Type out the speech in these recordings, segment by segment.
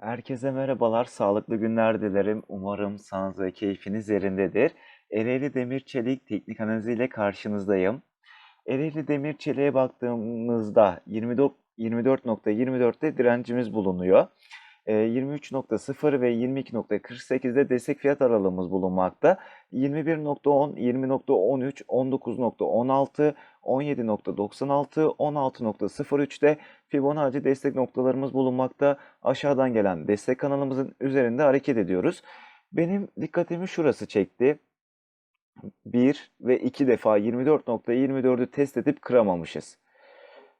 Herkese merhabalar, sağlıklı günler dilerim. Umarım sağlığınız ve keyfiniz yerindedir. Ereğli Demir Çelik teknik analiziyle karşınızdayım. Ereğli Demir Çelik'e baktığımızda 24 24.24'te direncimiz bulunuyor. Ee, 23.0 ve 22.48'de destek fiyat aralığımız bulunmakta. 21.10, 20.13, 19.16, 17.96, 16.03'te Fibonacci destek noktalarımız bulunmakta. Aşağıdan gelen destek kanalımızın üzerinde hareket ediyoruz. Benim dikkatimi şurası çekti. 1 ve 2 defa 24.24'ü test edip kıramamışız.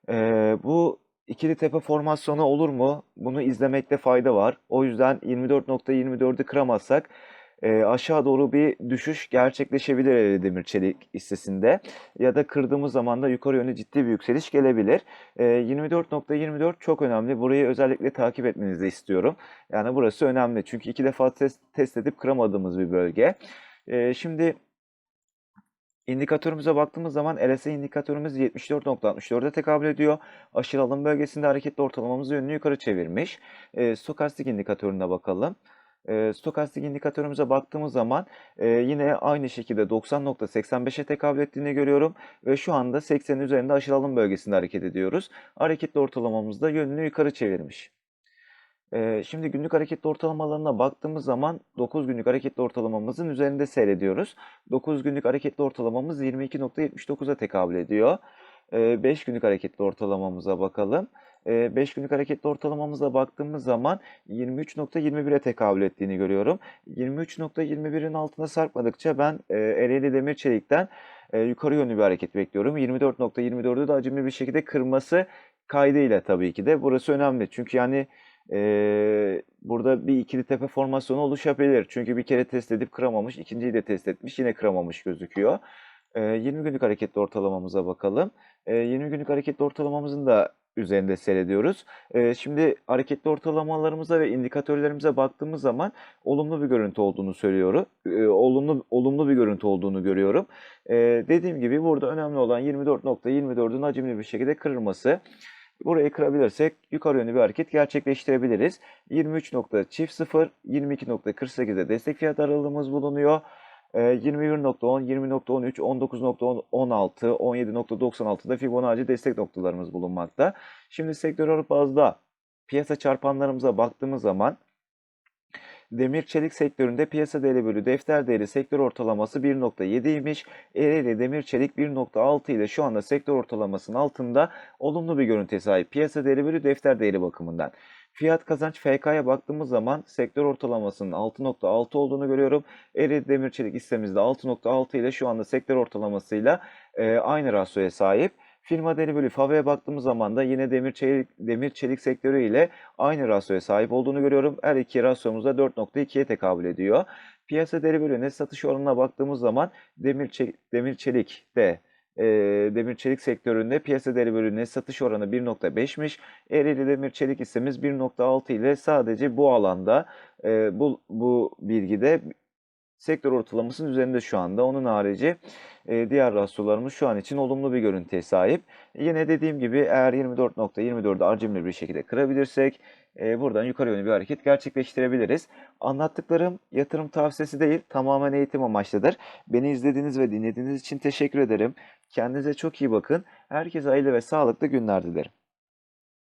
Ee, bu ikili tepe formasyonu olur mu? Bunu izlemekte fayda var. O yüzden 24.24'ü kıramazsak e, aşağı doğru bir düşüş gerçekleşebilir Ereğli Demir Çelik hissesinde. Ya da kırdığımız zaman da yukarı yönlü ciddi bir yükseliş gelebilir. E, 24.24 çok önemli. Burayı özellikle takip etmenizi istiyorum. Yani burası önemli. Çünkü iki defa test, test edip kıramadığımız bir bölge. E, şimdi İndikatörümüze baktığımız zaman RSI indikatörümüz 74.64'e tekabül ediyor. Aşırı alım bölgesinde hareketli ortalamamızı yönünü yukarı çevirmiş. E, stokastik indikatörüne bakalım. E, stokastik indikatörümüze baktığımız zaman e, yine aynı şekilde 90.85'e tekabül ettiğini görüyorum. Ve şu anda 80'in üzerinde aşırı alım bölgesinde hareket ediyoruz. Hareketli ortalamamız da yönünü yukarı çevirmiş. Şimdi günlük hareketli ortalamalarına baktığımız zaman 9 günlük hareketli ortalamamızın üzerinde seyrediyoruz. 9 günlük hareketli ortalamamız 22.79'a tekabül ediyor. 5 günlük hareketli ortalamamıza bakalım. 5 günlük hareketli ortalamamıza baktığımız zaman 23.21'e tekabül ettiğini görüyorum. 23.21'in altına sarkmadıkça ben Ereğli Demir Çelik'ten yukarı yönlü bir hareket bekliyorum. 24.24'ü de acımlı bir şekilde kırması kaydıyla tabii ki de. Burası önemli. Çünkü yani Eee, burada bir ikili tepe formasyonu oluşabilir. Çünkü bir kere test edip kıramamış, ikinciyi de test etmiş, yine kıramamış gözüküyor. Eee, 20 günlük hareketli ortalamamıza bakalım. Eee, 20 günlük hareketli ortalamamızın da üzerinde seyrediyoruz. Eee, şimdi hareketli ortalamalarımıza ve indikatörlerimize baktığımız zaman olumlu bir görüntü olduğunu söylüyorum. Eee, olumlu olumlu bir görüntü olduğunu görüyorum. Eee, dediğim gibi burada önemli olan 24.24'ün hacimli bir şekilde kırılması. Burayı kırabilirsek yukarı yönlü bir hareket gerçekleştirebiliriz. 23.00, 22.48'de destek fiyat aralığımız bulunuyor. 21.10, 20.13, 19.16, 17.96'da Fibonacci destek noktalarımız bulunmakta. Şimdi sektörel bazda piyasa çarpanlarımıza baktığımız zaman Demir çelik sektöründe piyasa değeri bölü defter değeri sektör ortalaması 1.7 imiş. Ereğli demir çelik 1.6 ile şu anda sektör ortalamasının altında olumlu bir görüntüye sahip. Piyasa değeri bölü defter değeri bakımından. Fiyat kazanç FK'ya baktığımız zaman sektör ortalamasının 6.6 olduğunu görüyorum. Ereğli demir çelik hissemizde 6.6 ile şu anda sektör ortalamasıyla e, aynı rasyoya sahip. Firma değeri bölü baktığımız zaman da yine demir çelik, demir çelik sektörü ile aynı rasyoya sahip olduğunu görüyorum. Her iki rasyomuzda 4.2'ye tekabül ediyor. Piyasa değeri bölü satış oranına baktığımız zaman demir, çelik, demir çelik de e, demir çelik sektöründe piyasa değeri bölü satış oranı 1.5'miş. Ereğli demir çelik hissemiz 1.6 ile sadece bu alanda e, bu, bu bilgide sektör ortalamasının üzerinde şu anda. Onun harici e, diğer rasyolarımız şu an için olumlu bir görüntüye sahip. Yine dediğim gibi eğer 24.24'ü acımlı bir şekilde kırabilirsek e, buradan yukarı yönlü bir hareket gerçekleştirebiliriz. Anlattıklarım yatırım tavsiyesi değil, tamamen eğitim amaçlıdır. Beni izlediğiniz ve dinlediğiniz için teşekkür ederim. Kendinize çok iyi bakın. Herkese hayırlı ve sağlıklı günler dilerim.